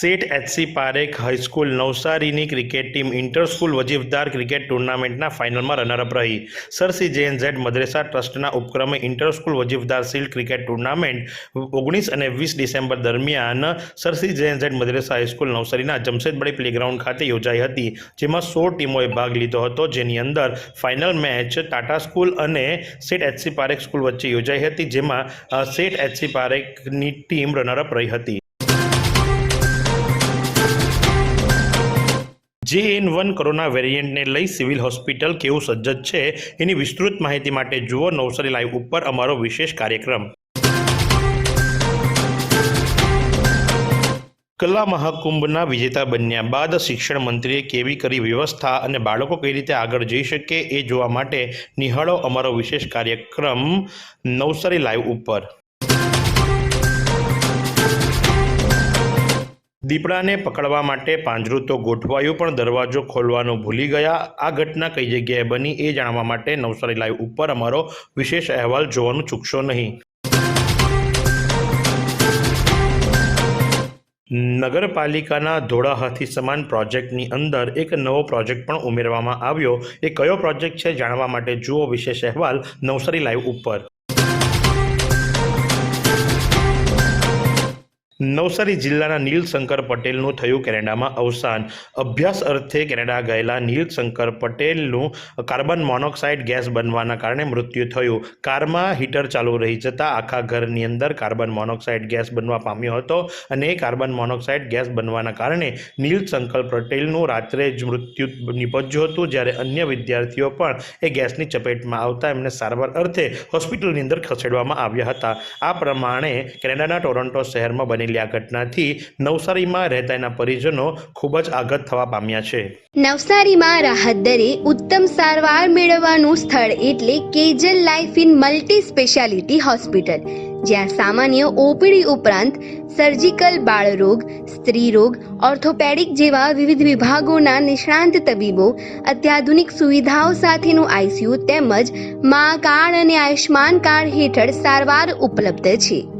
Seth HC Parekh high school નવસારીની cricket team inter school Vajifdar cricket ટુર્નામેન્ટના ફાઇનલમાં runner up રહી. સરસી C જે Z Madressa ટ્રસ્ટના ઉપક્રમે inter school Vajifdar shield cricket tournament ઓગણીસ અને વીસ ડિસેમ્બર દરમિયાન Sir C J N Z Madressa high school નવસારીના જમશેદબડી પ્લેગ્રાઉન્ડ ખાતે યોજાઈ હતી, જેમાં સોળ ટીમોએ ભાગ લીધો હતો, જેની અંદર ફાઇનલ મેચ ટાટા સ્કૂલ અને શેઠ એચસી પારેખ સ્કૂલ વચ્ચે યોજાઈ હતી, જેમાં શેઠ એચસી પારેખની ટીમ રનરઅપ રહી હતી. જે એન વન કોરોના વેરિયન્ટને લઈ સિવિલ હોસ્પિટલ કેવું સજ્જત છે એની વિસ્તૃત માહિતી માટે જુઓ નવસારી લાઈવ ઉપર અમારો વિશેષ કાર્યક્રમ. કલા મહાકુંભના વિજેતા બન્યા બાદ શિક્ષણ મંત્રીએ કેવી કરી વ્યવસ્થા અને બાળકો કઈ રીતે આગળ જઈ શકે એ જોવા માટે નિહાળો અમારો વિશેષ કાર્યક્રમ નવસારી લાઈવ ઉપર. દીપડાને પકડવા માટે પાંજરું તો ગોઠવાયું, પણ દરવાજો ખોલવાનું ભૂલી ગયા. આ ઘટના કઈ જગ્યાએ બની એ જાણવા માટે નવસારી લાઈવ ઉપર અમારો વિશેષ અહેવાલ જોવાનું ચૂકશો નહીં. નગરપાલિકાના ધોળા હાથી સમાન પ્રોજેક્ટની અંદર એક નવો પ્રોજેક્ટ પણ ઉમેરવામાં આવ્યો. એ કયો પ્રોજેક્ટ છે જાણવા માટે જુઓ વિશેષ અહેવાલ નવસારી લાઈવ ઉપર. નવસારી જિલ્લાના નીલશંકર પટેલનું થયું કેનેડામાં અવસાન. અભ્યાસ અર્થે કેનેડા ગયેલા નીલશંકર પટેલનું કાર્બન મોનોક્સાઇડ ગેસ બનવાના કારણે મૃત્યુ થયું. કારમાં હીટર ચાલુ રહી જતાં આખા ઘરની અંદર કાર્બન મોનોક્સાઇડ ગેસ બનવા પામ્યો હતો અને એ કાર્બન મોનોક્સાઇડ ગેસ બનવાના કારણે નીલશંકર પટેલનું રાત્રે જ મૃત્યુ નિપજ્યું હતું, જ્યારે અન્ય વિદ્યાર્થીઓ પણ એ ગેસની ચપેટમાં આવતા એમને સારવાર અર્થે હોસ્પિટલની અંદર ખસેડવામાં આવ્યા હતા. આ પ્રમાણે કેનેડાના ટોરોન્ટો શહેરમાં બનેલી આ ઘટનાથી નવસારીમાં રહેતા એના પરિજનો ખૂબ જ આઘત થવા પામ્યા છે. નવસારીમાં રાહત દરે ઉત્તમ સારવાર મેળવવાનું સ્થળ એટલે Kejal life in multi speciality hospital, જ્યાં સામાન્ય ઓપીડી ઉપરાંત સર્જિકલ બાળરોગ, સ્ત્રીરોગ, ઓર્થોપેડિક જેવા વિવિધ વિભાગોના નિષ્ણાંત તબીબો, અત્યાધુનિક સુવિધાઓ સાથેનું આઈસીયુ તેમજ મા કાર્ડ અને આયુષ્માન કાર્ડ હેઠળ સારવાર ઉપલબ્ધ છે.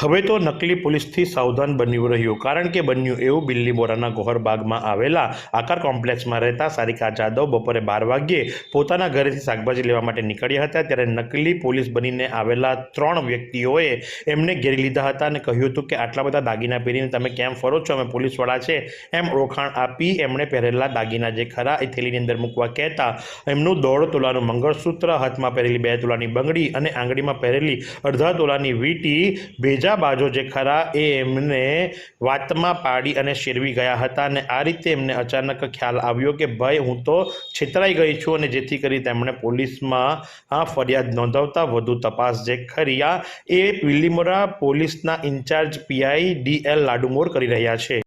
હવે તો નકલી પોલીસથી સાવધાન બન્યું રહ્યું, કારણ કે બન્યું એવું બિલ્લીબોરાના ગોહર બાગમાં આવેલા આકાર કોમ્પ્લેક્સમાં રહેતા સારિકા જાદવ બપોરે બાર વાગ્યે પોતાના ઘરેથી શાકભાજી લેવા માટે નીકળ્યા હતા, ત્યારે નકલી પોલીસ બનીને આવેલા ત્રણ વ્યક્તિઓએ એમને ઘેરી લીધા હતા અને કહ્યું હતું કે, આટલા બધા દાગીના પહેરીને તમે કેમ ફરો છો? અમે પોલીસવાળા છે. એમ ઓળખાણ આપી એમણે પહેરેલા દાગીના જે ખરા એ થેલીની અંદર મૂકવા કહેતા, એમનું દોઢ તોલાનું મંગળસૂત્ર, હાથમાં પહેરેલી બે તોલાની બંગડી અને આંગળીમાં પહેરેલી અડધા તોલાની વીંટી ભેજા બાજો જે ખરા એ એમને વાતમાં પાડી અને શેરવી ગયા હતા અને આ રીતે એમને અચાનક ખ્યાલ આવ્યો કે ભાઈ હું તો છેતરાઈ ગઈ છું અને જેથી કરી તેમણે પોલીસમાં આ ફરિયાદ નોંધાવતા વધુ તપાસ જે ખરી એ વિલ્લીમોરા પોલીસના in-charge PI D L Ladumor કરી રહ્યા છે.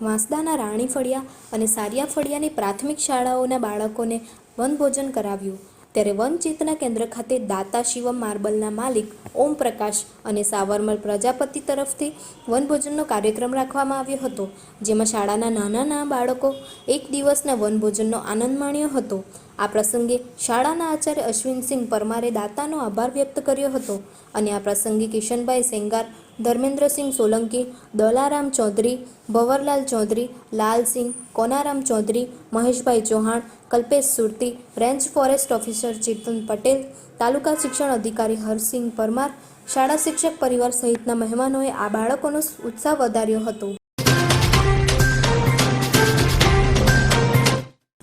વાંસદાના રાણી ફળિયા અને સારિયા ફળિયાની પ્રાથમિક શાળાઓના બાળકોને વનભોજન કરાવ્યું. ત્યારે વન ચેતના કેન્દ્ર ખાતે દાતા શિવમ માર્બલના માલિક ઓમ પ્રકાશ અને સાવરમલ પ્રજાપતિ તરફથી વનભોજનનો કાર્યક્રમ રાખવામાં આવ્યો હતો, જેમાં શાળાના નાના નાના બાળકો એક દિવસના વનભોજનનો આનંદ માણ્યો હતો. આ પ્રસંગે શાળાના આચાર્ય અશ્વિનસિંહ પરમારે દાતાનો આભાર વ્યક્ત કર્યો હતો અને આ પ્રસંગે Kishanbhai Sengar Dharmendrasinh Solanki, Dalaram Chaudhary, Bhavarlal Chaudhary, Lalsinh, Konaram Chaudhary, Maheshbhai Chauhan, Kalpesh Surati, range forest officer Chetan Patel, taluka શિક્ષણ અધિકારી હરસિંહ પરમાર, શાળા શિક્ષક પરિવાર સહિતના મહેમાનોએ આ બાળકોનો ઉત્સાહ વધાર્યો હતો.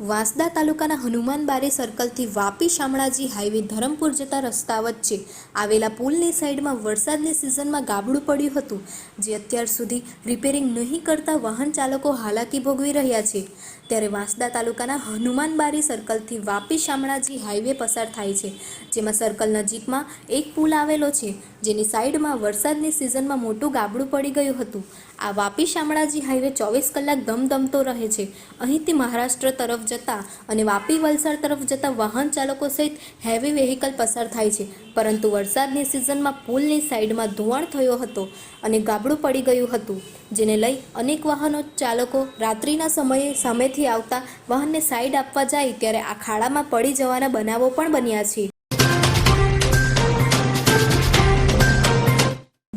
વાંસદા તાલુકાના હનુમાન બારી સર્કલથી વાપી શામળાજી હાઈવે ધરમપુર જતા રસ્તા વચ્ચે આવેલા પુલની સાઈડમાં વરસાદની સિઝનમાં ગાબડું પડ્યું હતું, જે અત્યાર સુધી રિપેરિંગ નહીં કરતા વાહન ચાલકો હાલાકી ભોગવી રહ્યા છે. ત્યારે વાંસદા તાલુકાના હનુમાનબારી સર્કલથી વાપી શામળાજી હાઈવે પસાર થાય છે, જેમાં સર્કલ નજીકમાં એક પુલ આવેલો છે, જેની સાઈડમાં વરસાદની સિઝનમાં મોટું ગાબડું પડી ગયું હતું. આ વાપી શામળાજી હાઈવે ચોવીસ કલાક ધમધમતો રહે છે. અહીંથી મહારાષ્ટ્ર તરફ જતા અને વાપી વલસાડ તરફ જતા વાહન ચાલકો સહિત હેવી વેહિકલ પસાર થાય છે. પરંતુ વરસાદની સિઝનમાં પુલની સાઈડમાં ધોવાણ થયો હતો અને ગાબડું પડી ગયું હતું, જેને લઈ અનેક વાહનો ચાલકો રાત્રિના સમયે સામેથી આવતા વાહનને સાઈડ આપવા જાય ત્યારે આ ખાડામાં પડી જવાના બનાવો પણ બન્યા છે.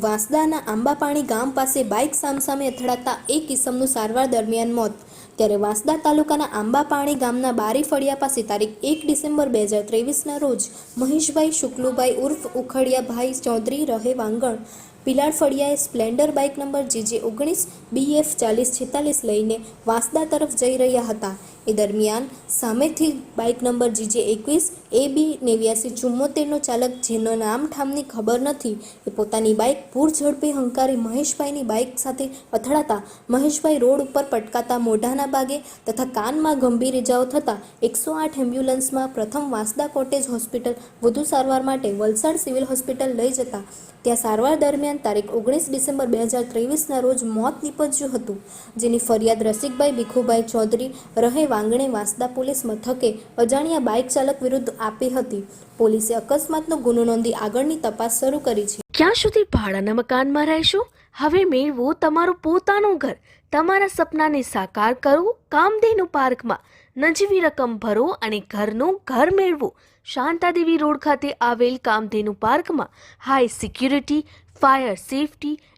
વાંસદાના આંબાપાણી ગામ પાસે બાઇક સામસામે અથડાતા એક કિસમનું સારવાર દરમિયાન મોત. ત્યારે વાંસદા તાલુકાના આંબાપાણી ગામના બારી ફળિયા પાસે તારીખ એક ડિસેમ્બર બે હજાર ત્રેવીસના રોજ મહેશભાઈ શુક્લુભાઈ ઉર્ફ ઉખડિયાભાઈ ચૌધરી રહે વાંગણ. પિલાડ ફળિયાએ સ્પ્લેન્ડર બાઇક નંબર જીજે ઓગણીસ બીએફ ચાલીસ છેતાલીસ લઈને વાંસદા તરફ જઈ રહ્યા હતા. એ દરમિયાન સામેથી બાઇક નંબર જીજે એકવીસ, એ બી નેવ્યાસી ચુમ્મોતેરનો ચાલક, જેનો નામ ઠામની ખબર નથી, એ પોતાની બાઇક પૂર ઝડપે હંકારી મહેશભાઈની બાઇક સાથે અથડાતા મહેશભાઈ રોડ ઉપર પટકાતા મોઢાના ભાગે તથા કાનમાં ગંભીર ઇજાઓ થતાં એકસો આઠ એમ્બ્યુલન્સમાં પ્રથમ વાંસદા કોટેજ હોસ્પિટલ વધુ સારવાર માટે વલસાડ સિવિલ હોસ્પિટલ લઈ જતા. ત્યાં સારવાર દરમિયાન તારીખ ઓગણીસ ડિસેમ્બર બે હજાર ત્રેવીસના રોજ મોત નીપજ્યું હતું. જેની ફરિયાદ રસિકભાઈ ભીખુભાઈ ચૌધરી, રહે વાંગણે વાંસદા પોલીસ મથકે અજાણ્યા બાઇક ચાલક વિરુદ્ધ આપી હતી. પોલીસે અકસ્માતનો ગુનો નોંધી આગળની તપાસ શરૂ કરી છે. ક્યાં સુધી ભાડાના મકાનમાં રહેશો? હવે મેળવો તમારું પોતાનું ઘર. તમારા સપનાને સાકાર કરો, કામધેનુ પાર્કમાં નજીવી રકમ ભરો અને ઘરનું ઘર મેળવો. શાંતાદેવી રોડ ખાતે આવેલ કામધેનુ પાર્કમાં high security fire safety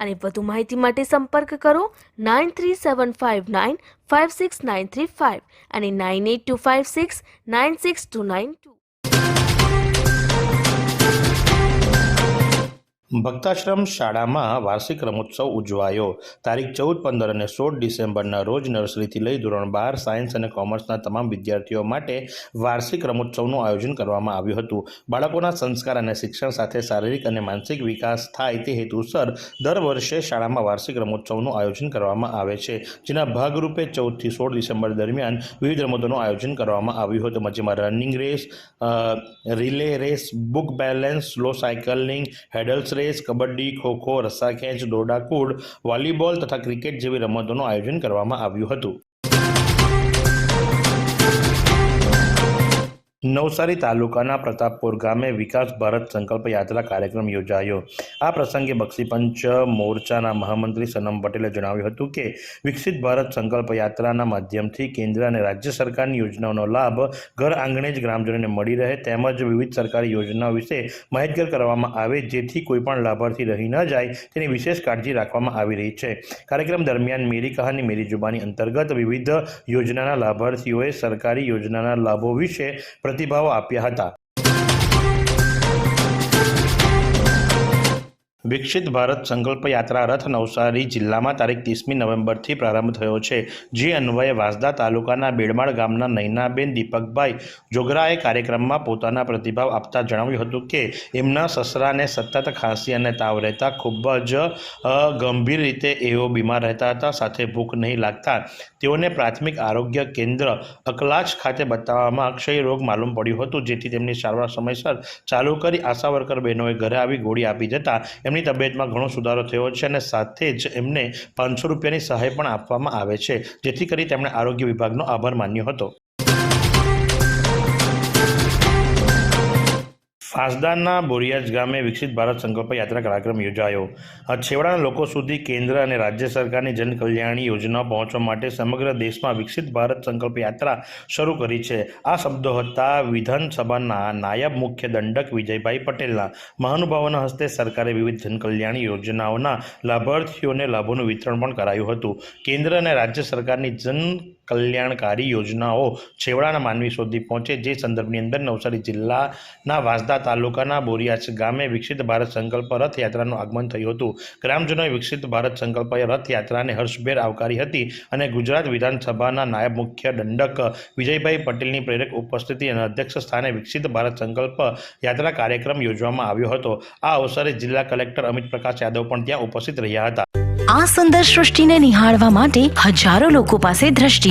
અને વધુ માહિતી માટે સંપર્ક કરો nine three seven five nine five six nine three five અને nine eight two five six nine six two nine two Bhaktashram શાળામાં વાર્ષિક રમોત્સવ ઉજવાયો. તારીખ ચૌદ, પંદર અને સોળ ડિસેમ્બરના રોજ નર્સરીથી લઈ ધોરણ બાર સાયન્સ અને કોમર્સના તમામ વિદ્યાર્થીઓ માટે વાર્ષિક રમોત્સવનું આયોજન કરવામાં આવ્યું હતું. બાળકોના સંસ્કાર અને શિક્ષણ સાથે શારીરિક અને માનસિક વિકાસ થાય તે હેતુસર દર વર્ષે શાળામાં વાર્ષિક રમોત્સવનું આયોજન કરવામાં આવે છે, જેના ભાગરૂપે ચૌદથી સોળ ડિસેમ્બર દરમિયાન વિવિધ રમતોનું આયોજન કરવામાં આવ્યું હતું. જેમાં running race relay race, book balance slow cycling, hurdles race kabaddi kho kho રસ્સાખેંચ દોડાકૂદ વોલીબોલ તથા ક્રિકેટ જેવી રમતોનું આયોજન કરવામાં આવ્યું હતું. નવસારી તાલુકાના પ્રતાપપુર ગામે વિકાસ ભારત સંકલ્પ યાત્રા કાર્યક્રમ યોજાયો. આ પ્રસંગે બક્ષીપંચ મોરચાના મહામંત્રી સનમ પટેલે જણાવ્યું હતું કે, વિકસિત ભારત સંકલ્પ યાત્રાના માધ્યમથી કેન્દ્ર અને રાજ્ય સરકારની યોજનાઓનો લાભ ઘર આંગણે જ ગ્રામજનોને મળી રહે, તેમજ વિવિધ સરકારી યોજનાઓ વિશે માહિતગાર કરવામાં આવે, જેથી કોઈપણ લાભાર્થી રહી ન જાય તેની વિશેષ કાળજી રાખવામાં આવી રહી છે. કાર્યક્રમ દરમિયાન મેરી કહાની, મેરી જુબાની અંતર્ગત વિવિધ યોજનાના લાભાર્થીઓએ સરકારી યોજનાના લાભો વિશે પ્રતિભાવો આપ્યા હતા. વિકસિત ભારત સંકલ્પ યાત્રા રથ નવસારી જિલ્લામાં તારીખ ત્રીસમી નવેમ્બરથી પ્રારંભ થયો છે. જે અન્વયે વાંસદા તાલુકાના બેડમાળ ગામના નૈનાબેન દીપકભાઈ જોગરાએ કાર્યક્રમમાં પોતાના પ્રતિભાવ આપતા જણાવ્યું હતું કે, એમના સસરાને સતત ખાંસી અને તાવ રહેતા ખૂબ જ ગંભીર રીતે એઓ બીમાર રહેતા હતા. સાથે ભૂખ નહીં લાગતા. તેઓને પ્રાથમિક આરોગ્ય કેન્દ્ર અકલાચ ખાતે બતાવવામાં ક્ષય રોગ માલુમ પડ્યું હતું. જેથી તેમની સારવાર સમયસર ચાલુ કરી આશા બહેનોએ ઘરે આવી ગોળી આપી જતા એમની તબિયતમાં ઘણો સુધારો થયો છે અને સાથે જ એમને પાંચસો રૂપિયાની સહાય પણ આપવામાં આવે છે. જેથી કરી તેમણે આરોગ્ય વિભાગનો આભાર માન્યો હતો. ફાસદાના બોરિયાજ ગામે વિકસિત ભારત સંકલ્પ યાત્રા કાર્યક્રમ યોજાયો. છેવાડાના લોકો સુધી કેન્દ્ર અને રાજ્ય સરકારની જનકલ્યાણની યોજનાઓ પહોંચવા માટે સમગ્ર દેશમાં વિકસિત ભારત સંકલ્પ યાત્રા શરૂ કરી છે. આ શબ્દો હતા વિધાનસભાના નાયબ મુખ્ય દંડક વિજયભાઈ પટેલના. મહાનુભાવોના હસ્તે સરકારે વિવિધ જનકલ્યાણી યોજનાઓના લાભાર્થીઓને લાભોનું વિતરણ પણ કરાયું હતું. કેન્દ્ર અને રાજ્ય સરકારની જન કલ્યાણકારી યોજનાઓ છેવાડાના માનવી સુધી પહોંચે, જે સંદર્ભની અંદર નવસારી જિલ્લાના વાંસદા તાલુકાના બોરિયાસ ગામે વિકસિત ભારત સંકલ્પ રથયાત્રાનું આગમન થયું હતું. ગ્રામજનોએ વિકસિત ભારત સંકલ્પ રથયાત્રાને હર્ષભેર આવકારી હતી અને ગુજરાત વિધાનસભાના નાયબ મુખ્ય દંડક વિજયભાઈ પટેલની પ્રેરક ઉપસ્થિતિ અને અધ્યક્ષ સ્થાને વિકસિત ભારત સંકલ્પ યાત્રા કાર્યક્રમ યોજવામાં આવ્યો હતો. આ અવસરે જિલ્લા કલેક્ટર અમિત પ્રકાશ યાદવ પણ ત્યાં ઉપસ્થિત રહ્યા હતા. આ સુંદર સૃષ્ટિને નિહાળવા માટે હજારો લોકો પાસે દ્રષ્ટિ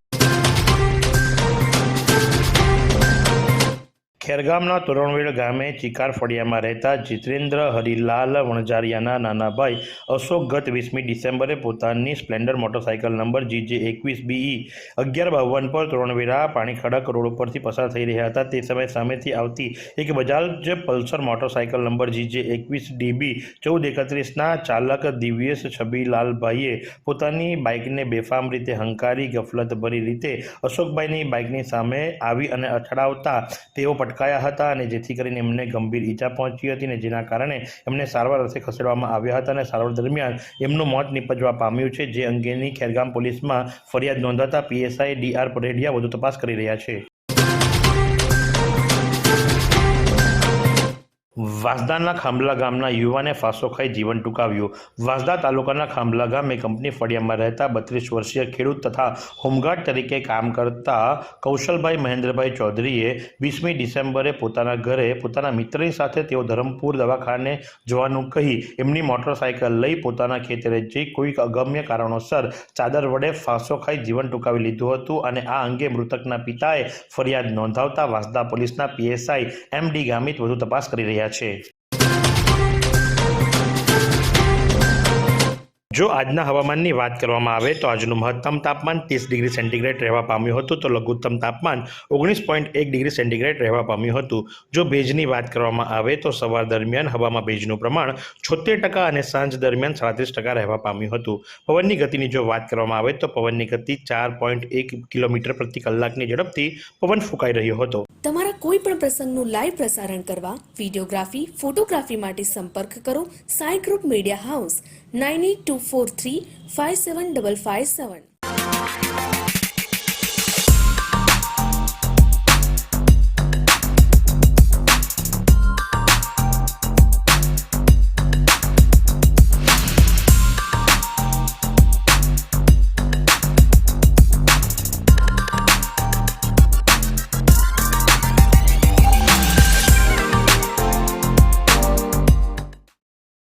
ખેરગામના તોરણવેડ ગામે ચિકાર ફળિયામાં રહેતા જીતેન્દ્ર હરિલાલ વણજારિયાના નાના ભાઈ અશોક ગત વીસમી ડિસેમ્બરે પોતાની સ્પ્લેન્ડર મોટરસાઇકલ નંબર જીજે એકવીસ બીઈ અગિયાર બાવન પર તોરણવેરા પાણી ખડક રોડ ઉપરથી પસાર થઈ રહ્યા હતા. તે સમયે સામેથી આવતી એક Bajaj Pulsar motorcycle number GJ એકવીસ ડીબી ચૌદ એકત્રીસના ચાલક દિવ્યેશ છબીલાલભાઈએ પોતાની બાઇકને બેફામ રીતે હંકારી ગફલતભરી રીતે અશોકભાઈની બાઇકની સામે આવી અને અથડાવતા તેઓ પટકાયા હતા અને જેથી કરીને એમને ગંભીર ઈજા પહોંચી હતી અને જેના કારણે એમને સારવાર અર્થે ખસેડવામાં આવ્યા હતા અને સારવાર દરમિયાન એમનું મોત નિપજવા પામ્યું છે, જે અંગેની ખેરગામ પોલીસમાં ફરિયાદ નોંધાતા પીએસઆઈ ડીઆર પરેડિયા વધુ તપાસ કરી રહ્યા છે. વાંસદાના ખાંભલા ગામના યુવાને ફાંસો ખાઈ જીવન ટૂંકાવ્યું. વાસદા તાલુકાના ખાંભલા ગામે કંપની ફળિયામાં રહેતા બત્રીસ વર્ષીય ખેડૂત તથા હોમગાર્ડ તરીકે કામ કરતા કૌશલભાઈ મહેન્દ્રભાઈ ચૌધરીએ વીસમી ડિસેમ્બરે પોતાના ઘરે પોતાના મિત્રની સાથે તેઓ ધરમપુર દવાખાને જવાનું કહી એમની મોટરસાઇકલ લઈ પોતાના ખેતરે જઈ કોઈક અગમ્ય કારણોસર ચાદર વડે ફાંસો ખાઈ જીવન ટૂંકાવી લીધું હતું અને આ અંગે મૃતકના પિતાએ ફરિયાદ નોંધાવતા વાસદા પોલીસના પીએસઆઈ એમ ડી ગામિત વધુ તપાસ કરી રહ્યા છે જો આજના હવામાનની વાત કરવામાં આવે તો આજનું મહત્તમ તાપમાન ત્રીસ ડિગ્રી સેન્ટીગ્રેડ રહેવા પામ્યું હતું. તો લઘુત્તમ તાપમાન ઓગણીસ પોઈન્ટ એક ડિગ્રી સેન્ટીગ્રેડ રહેવા પામ્યું હતું. જો ભેજની વાત કરવામાં આવે તો સવાર દરમિયાન હવામાં ભેજનું પ્રમાણ છોતેર ટકા અને સાંજ દરમિયાન સાડત્રીસ ટકા રહેવા પામ્યું હતું. પવનની ગતિની જો વાત કરવામાં આવે તો પવનની ગતિ ચાર પોઈન્ટ એક કિલોમીટર પ્રતિ કલાકની ઝડપથી પવન ફૂંકાઈ રહ્યો હતો. તમારા કોઈ પણ પ્રસંગનું લાઈવ પ્રસારણ કરવા વિડીયોગ્રાફી, ફોટોગ્રાફી માટે સંપર્ક કરો. Sai group media house 98243 57557.